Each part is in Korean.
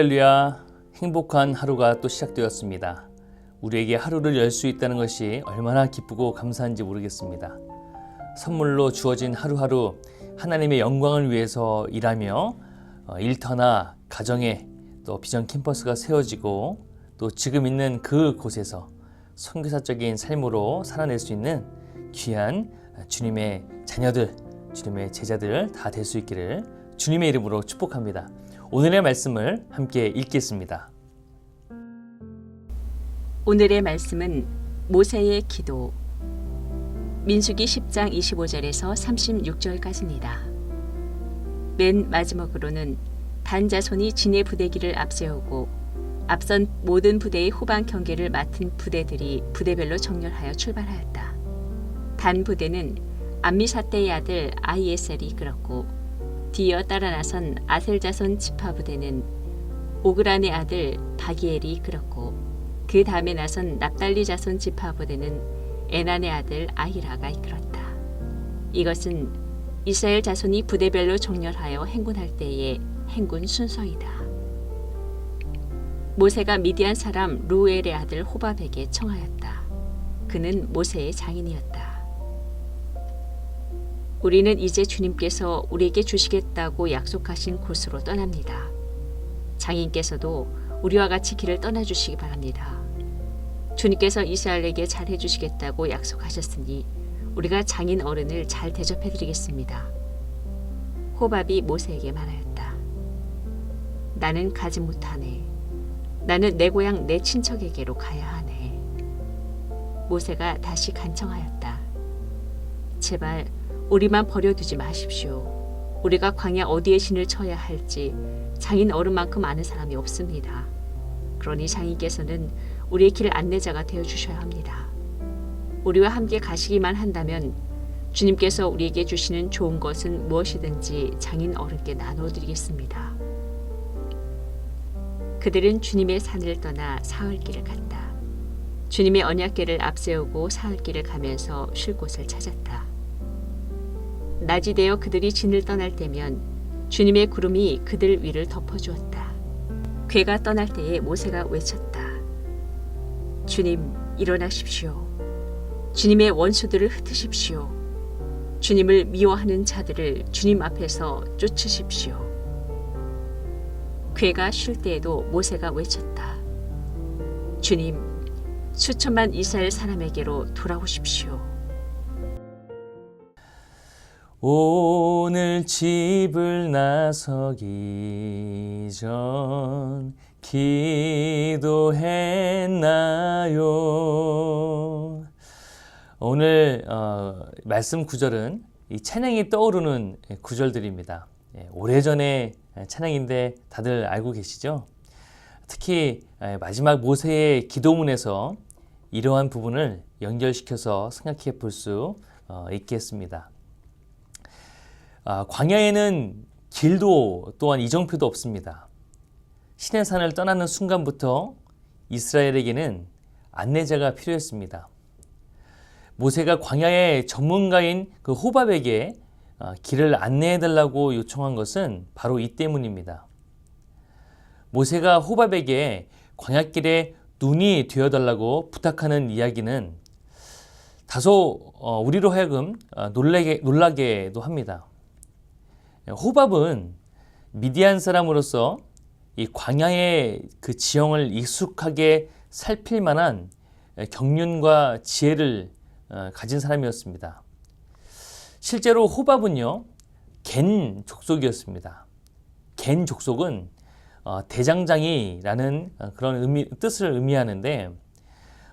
할렐루야. 행복한 하루가 또 시작되었습니다. 우리에게 하루를 열 수 있다는 것이 얼마나 기쁘고 감사한지 모르겠습니다. 선물로 주어진 하루하루 하나님의 영광을 위해서 일하며 어, 일터나 가정에 또 비전 캠퍼스가 세워지고 또 지금 있는 그 곳에서 선교사적인 삶으로 살아낼 수 있는 귀한 주님의 자녀들, 주님의 제자들 다 될 수 있기를 주님의 이름으로 축복합니다. 오늘의 말씀을 함께 읽겠습니다. 오늘의 말씀은 모세의 기도 민수기 10장 25절에서 36절까지입니다. 맨 마지막으로는 단 자손이 진의 부대기를 앞세우고 앞선 모든 부대의 후방 경계를 맡은 부대들이 부대별로 정렬하여 출발하였다. 단 부대는 암미사떼의 아들 아이에셀이 이끌었고 뒤이어 따라 나선 아셀 자손 지파 부대는 오그란의 아들 바기엘이 이끌었고 그 다음에 나선 납달리 자손 지파 부대는 에난의 아들 아히라가 이끌었다. 이것은 이스라엘 자손이 부대별로 정렬하여 행군할 때의 행군 순서이다. 모세가 미디안 사람 루엘의 아들 호밥에게 청하였다. 그는 모세의 장인이었다. 우리는 이제 주님께서 우리에게 주시겠다고 약속하신 곳으로 떠납니다. 장인께서도 우리와 같이 길을 떠나 주시기 바랍니다. 주님께서 이스라엘에게 잘해 주시겠다고 약속하셨으니 우리가 장인 어른을 잘 대접해 드리겠습니다. 호밥이 모세에게 말하였다. 나는 가지 못하네. 나는 내 고향 내 친척에게로 가야 하네. 모세가 다시 간청하였다. 제발 우리만 버려두지 마십시오. 우리가 광야 어디에 신을 쳐야 할지 장인 어른만큼 아는 사람이 없습니다. 그러니 장인께서는 우리의 길 안내자가 되어 주셔야 합니다. 우리와 함께 가시기만 한다면 주님께서 우리에게 주시는 좋은 것은 무엇이든지 장인 어른께 나누어 드리겠습니다. 그들은 주님의 산을 떠나 사흘길을 갔다. 주님의 언약궤를 앞세우고 사흘길을 가면서 쉴 곳을 찾았다. 낮이 되어 그들이 진을 떠날 때면 주님의 구름이 그들 위를 덮어주었다. 괴가 떠날 때에 모세가 외쳤다. 주님, 일어나십시오. 주님의 원수들을 흩으십시오. 주님을 미워하는 자들을 주님 앞에서 쫓으십시오. 괴가 쉴 때에도 모세가 외쳤다. 주님, 수천만 이스라엘 사람에게로 돌아오십시오. 오늘 집을 나서기 전 기도했나요? 오늘 어, 말씀 구절은 이 찬양이 떠오르는 구절들입니다. 예, 오래전에 찬양인데 다들 알고 계시죠? 특히 예, 마지막 모세의 기도문에서 이러한 부분을 연결시켜서 생각해 볼수 어, 있겠습니다. 아, 광야에는 길도 또한 이정표도 없습니다. 신의 산을 떠나는 순간부터 이스라엘에게는 안내자가 필요했습니다. 모세가 광야의 전문가인 그 호밥에게 아, 길을 안내해 달라고 요청한 것은 바로 이 때문입니다. 모세가 호밥에게 광야길에 눈이 되어 달라고 부탁하는 이야기는 다소 어, 우리로 하여금 아, 놀라게, 놀라게도 합니다. 호밥은 미디안 사람으로서 이 광야의 그 지형을 익숙하게 살필 만한 경륜과 지혜를 어, 가진 사람이었습니다. 실제로 호밥은요, 겐 족속이었습니다. 겐 족속은 어, 대장장이라는 그런 의미, 뜻을 의미하는데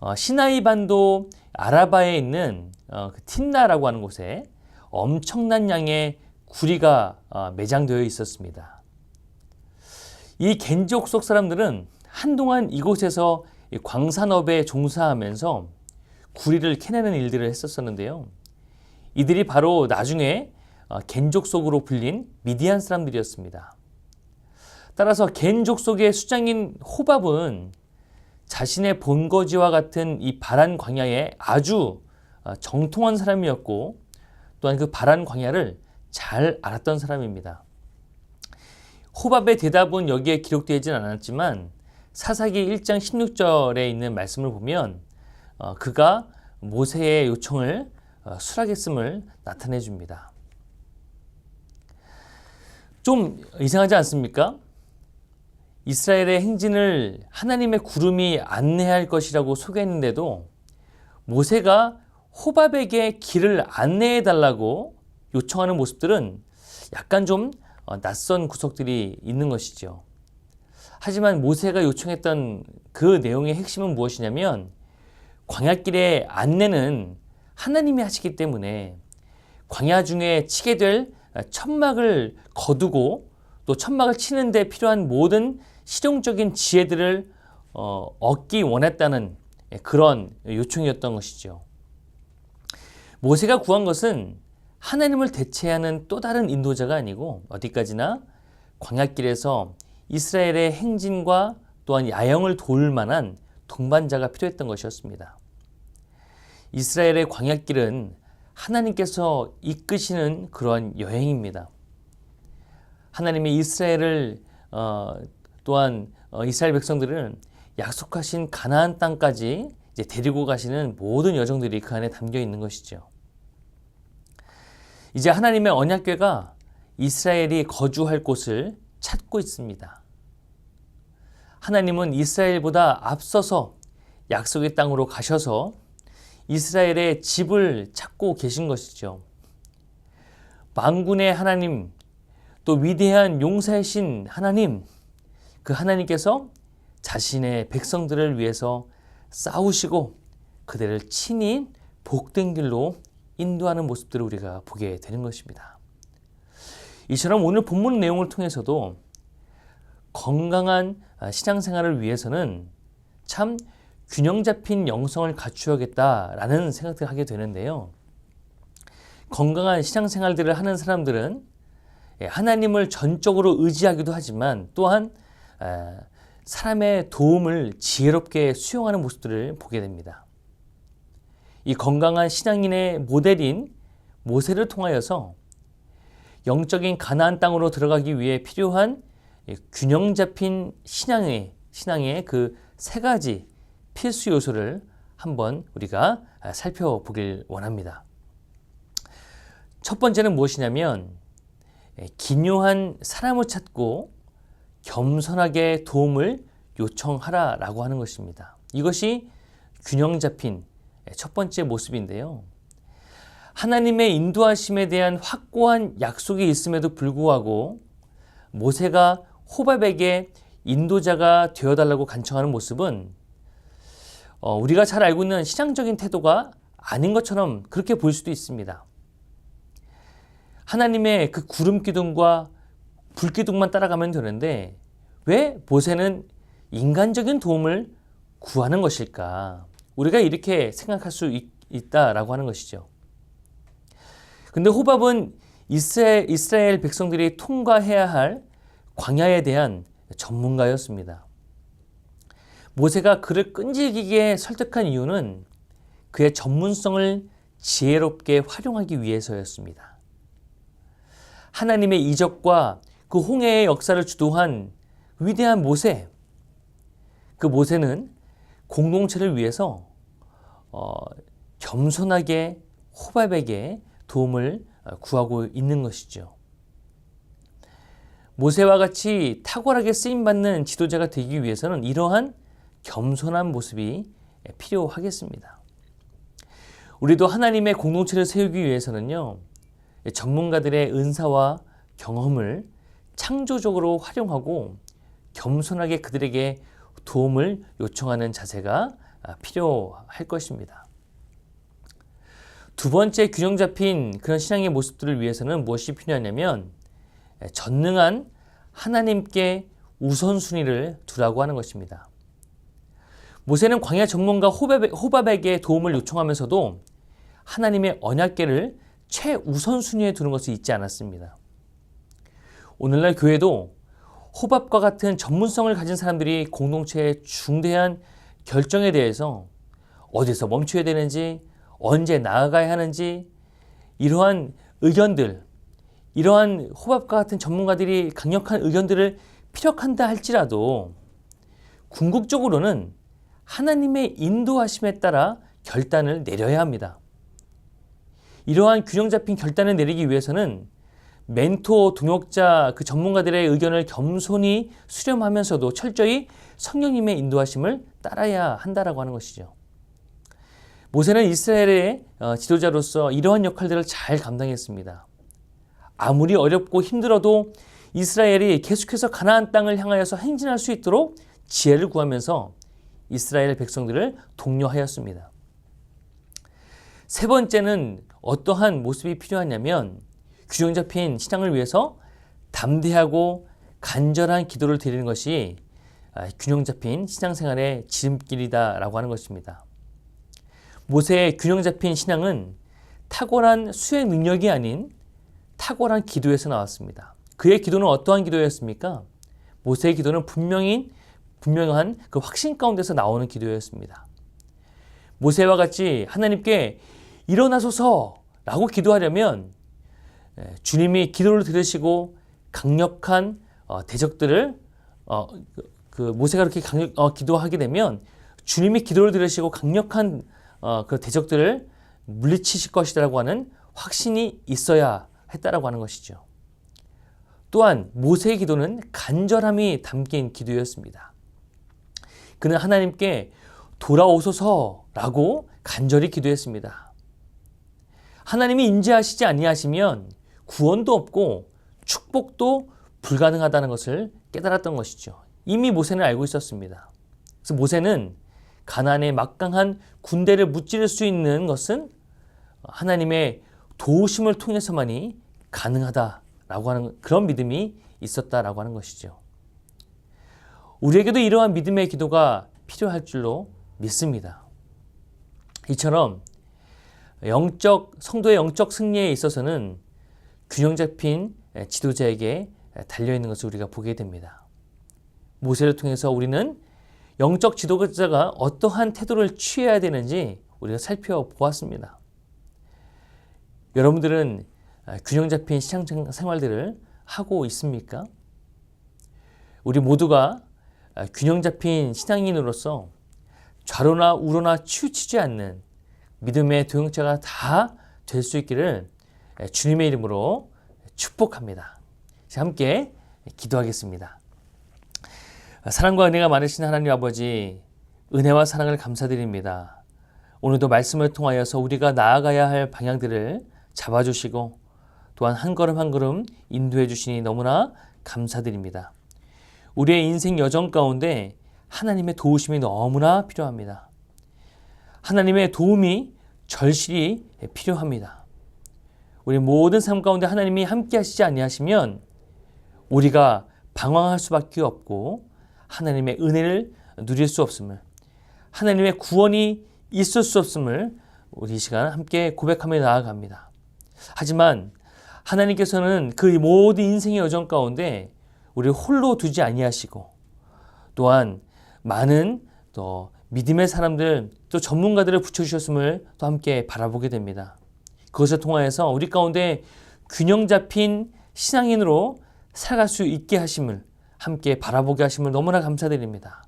어, 시나이 반도 아라바에 있는 그 틴나라고 하는 곳에 엄청난 양의 구리가 매장되어 있었습니다. 이 겐족 속 사람들은 한동안 이곳에서 광산업에 종사하면서 구리를 캐내는 일들을 했었었는데요. 이들이 바로 나중에 겐족 속으로 불린 미디안 사람들이었습니다. 따라서 겐족 속의 수장인 호밥은 자신의 본거지와 같은 이 바란 광야에 아주 정통한 사람이었고 또한 그 바란 광야를 잘 알았던 사람입니다. 호밥의 대답은 여기에 기록되진 않았지만 사사기 1장 16절에 있는 말씀을 보면 어, 그가 모세의 요청을 어, 수락했음을 나타내 줍니다. 좀 이상하지 않습니까? 이스라엘의 행진을 하나님의 구름이 안내할 것이라고 소개했는데도 모세가 호밥에게 길을 안내해 달라고 요청하는 모습들은 약간 좀 어, 낯선 구석들이 있는 것이죠. 하지만 모세가 요청했던 그 내용의 핵심은 무엇이냐면 광야길의 안내는 하나님이 하시기 때문에 광야 중에 치게 될 천막을 거두고 또 천막을 치는데 필요한 모든 실용적인 지혜들을 어, 얻기 원했다는 그런 요청이었던 것이죠. 모세가 구한 것은 하나님을 대체하는 또 다른 인도자가 아니고 어디까지나 광야길에서 이스라엘의 행진과 또한 야영을 도울 만한 동반자가 필요했던 것이었습니다. 이스라엘의 광야길은 하나님께서 이끄시는 그러한 여행입니다. 하나님이 이스라엘을 어, 또한 어, 이스라엘 백성들을 약속하신 가나안 땅까지 이제 데리고 가시는 모든 여정들이 그 안에 담겨 있는 것이죠. 이제 하나님의 언약궤가 이스라엘이 거주할 곳을 찾고 있습니다. 하나님은 이스라엘보다 앞서서 약속의 땅으로 가셔서 이스라엘의 집을 찾고 계신 것이죠. 만군의 하나님, 또 위대한 용사이신 하나님, 그 하나님께서 자신의 백성들을 위해서 싸우시고 그들을 친히 복된 길로 인도하는 모습들을 우리가 보게 되는 것입니다. 이처럼 오늘 본문 내용을 통해서도 건강한 신앙생활을 위해서는 참 균형 잡힌 영성을 갖추어야겠다라는 생각을 하게 되는데요. 건강한 신앙생활들을 하는 사람들은 하나님을 전적으로 의지하기도 하지만 또한 사람의 도움을 지혜롭게 수용하는 모습들을 보게 됩니다. 이 건강한 신앙인의 모델인 모세를 통하여서 영적인 가나안 땅으로 들어가기 위해 필요한 균형 잡힌 신앙의 신앙의 그 세 가지 필수 요소를 한번 우리가 살펴보길 원합니다. 첫 번째는 무엇이냐면 기묘한 사람을 찾고 겸손하게 도움을 요청하라라고 하는 것입니다. 이것이 균형 잡힌 첫 번째 모습인데요. 하나님의 인도하심에 대한 확고한 약속이 있음에도 불구하고 모세가 호밥에게 인도자가 되어달라고 간청하는 모습은 어, 우리가 잘 알고 있는 신앙적인 태도가 아닌 것처럼 그렇게 보일 수도 있습니다. 하나님의 그 구름 기둥과 불 기둥만 따라가면 되는데 왜 모세는 인간적인 도움을 구하는 것일까? 우리가 이렇게 생각할 수 있, 있다라고 하는 것이죠. 근데 호밥은 이스라엘, 이스라엘 백성들이 통과해야 할 광야에 대한 전문가였습니다. 모세가 그를 끈질기게 설득한 이유는 그의 전문성을 지혜롭게 활용하기 위해서였습니다. 하나님의 이적과 그 홍해의 역사를 주도한 위대한 모세, 그 모세는 공동체를 위해서 어, 겸손하게 호밥에게 도움을 구하고 있는 것이죠. 모세와 같이 탁월하게 쓰임받는 지도자가 되기 위해서는 이러한 겸손한 모습이 필요하겠습니다. 우리도 하나님의 공동체를 세우기 위해서는요, 전문가들의 은사와 경험을 창조적으로 활용하고 겸손하게 그들에게 도움을 요청하는 자세가 필요할 것입니다. 두 번째 균형 잡힌 그런 신앙의 모습들을 위해서는 무엇이 필요하냐면 전능한 하나님께 우선순위를 두라고 하는 것입니다. 모세는 광야 전문가 호밥에 게 도움을 요청하면서도 하나님의 언약계를 최우선순위에 두는 것을 잊지 않았습니다. 오늘날 교회도 호밥과 같은 전문성을 가진 사람들이 공동체의 중대한 결정에 대해서 어디서 멈춰야 되는지, 언제 나아가야 하는지, 이러한 의견들, 이러한 호밥과 같은 전문가들이 강력한 의견들을 피력한다 할지라도 궁극적으로는 하나님의 인도하심에 따라 결단을 내려야 합니다. 이러한 균형 잡힌 결단을 내리기 위해서는 멘토, 동역자, 그 전문가들의 의견을 겸손히 수렴하면서도 철저히 성령님의 인도하심을 따라야 한다라고 하는 것이죠. 모세는 이스라엘의 어, 지도자로서 이러한 역할들을 잘 감당했습니다. 아무리 어렵고 힘들어도 이스라엘이 계속해서 가나안 땅을 향하여서 행진할 수 있도록 지혜를 구하면서 이스라엘 백성들을 독려하였습니다. 세 번째는 어떠한 모습이 필요하냐면 균형 잡힌 신앙을 위해서 담대하고 간절한 기도를 드리는 것이 아, 균형 잡힌 신앙생활의 지름길이다라고 하는 것입니다. 모세의 균형 잡힌 신앙은 탁월한 수행 능력이 아닌 탁월한 기도에서 나왔습니다. 그의 기도는 어떠한 기도였습니까? 모세의 기도는 분명히 분명한 그 확신 가운데서 나오는 기도였습니다. 모세와 같이 하나님께 일어나소서라고 기도하려면 예, 주님이 기도를 들으시고 강력한 어, 대적들을 어, 그, 그 모세가 그렇게 강력 어, 기도하게 되면 주님이 기도를 들으시고 강력한 어, 그 대적들을 물리치실 것이라고 하는 확신이 있어야 했다라고 하는 것이죠. 또한 모세의 기도는 간절함이 담긴 기도였습니다. 그는 하나님께 돌아오소서라고 간절히 기도했습니다. 하나님이 인지하시지 아니하시면 구원도 없고 축복도 불가능하다는 것을 깨달았던 것이죠. 이미 모세는 알고 있었습니다. 그래서 모세는 가나안의 막강한 군대를 무찌를 수 있는 것은 하나님의 도우심을 통해서만이 가능하다라고 하는 그런 믿음이 있었다라고 하는 것이죠. 우리에게도 이러한 믿음의 기도가 필요할 줄로 믿습니다. 이처럼 영적 성도의 영적 승리에 있어서는 균형 잡힌 지도자에게 달려 있는 것을 우리가 보게 됩니다. 모세를 통해서 우리는 영적 지도자가 어떠한 태도를 취해야 되는지 우리가 살펴보았습니다. 여러분들은 균형 잡힌 시장 생활들을 하고 있습니까? 우리 모두가 균형 잡힌 신앙인으로서 좌로나 우로나 치우치지 않는 믿음의 도용자가 다 될 수 있기를 주님의 이름으로 축복합니다. 함께 기도하겠습니다. 사랑과 은혜가 많으신 하나님 아버지, 은혜와 사랑을 감사드립니다. 오늘도 말씀을 통하여서 우리가 나아가야 할 방향들을 잡아주시고 또한 한 걸음 한 걸음 인도해 주시니 너무나 감사드립니다. 우리의 인생 여정 가운데 하나님의 도우심이 너무나 필요합니다. 하나님의 도움이 절실히 필요합니다. 우리 모든 삶 가운데 하나님이 함께 하시지 아니하시면 우리가 방황할 수밖에 없고 하나님의 은혜를 누릴 수 없음을 하나님의 구원이 있을 수 없음을 우리 이 시간 함께 고백하며 나아갑니다. 하지만 하나님께서는 그 모든 인생의 여정 가운데 우리를 홀로 두지 아니하시고 또한 많은 또 믿음의 사람들 또 전문가들을 붙여주셨음을 또 함께 바라보게 됩니다. 그것을 통하여서 우리 가운데 균형 잡힌 신앙인으로 살아갈 수 있게 하심을 함께 바라보게 하심을 너무나 감사드립니다.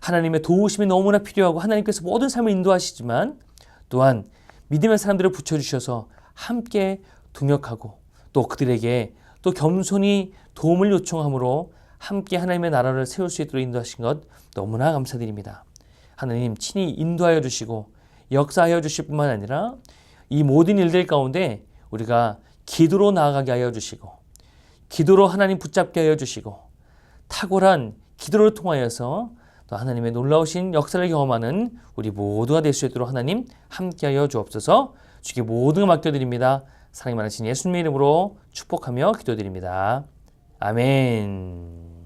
하나님의 도우심이 너무나 필요하고 하나님께서 모든 삶을 인도하시지만 또한 믿음의 사람들을 붙여주셔서 함께 동역하고 또 그들에게 또 겸손히 도움을 요청함으로 함께 하나님의 나라를 세울 수 있도록 인도하신 것 너무나 감사드립니다. 하나님 친히 인도하여 주시고 역사하여 주실 뿐만 아니라 이 모든 일들 가운데 우리가 기도로 나아가게 하여 주시고 기도로 하나님 붙잡게 하여 주시고 탁월한 기도를 통하여서 또 하나님의 놀라우신 역사를 경험하는 우리 모두가 될 수 있도록 하나님 함께하여 주옵소서 주께 모든 걸 맡겨드립니다. 사랑이 많으신 예수님의 이름으로 축복하며 기도드립니다. 아멘.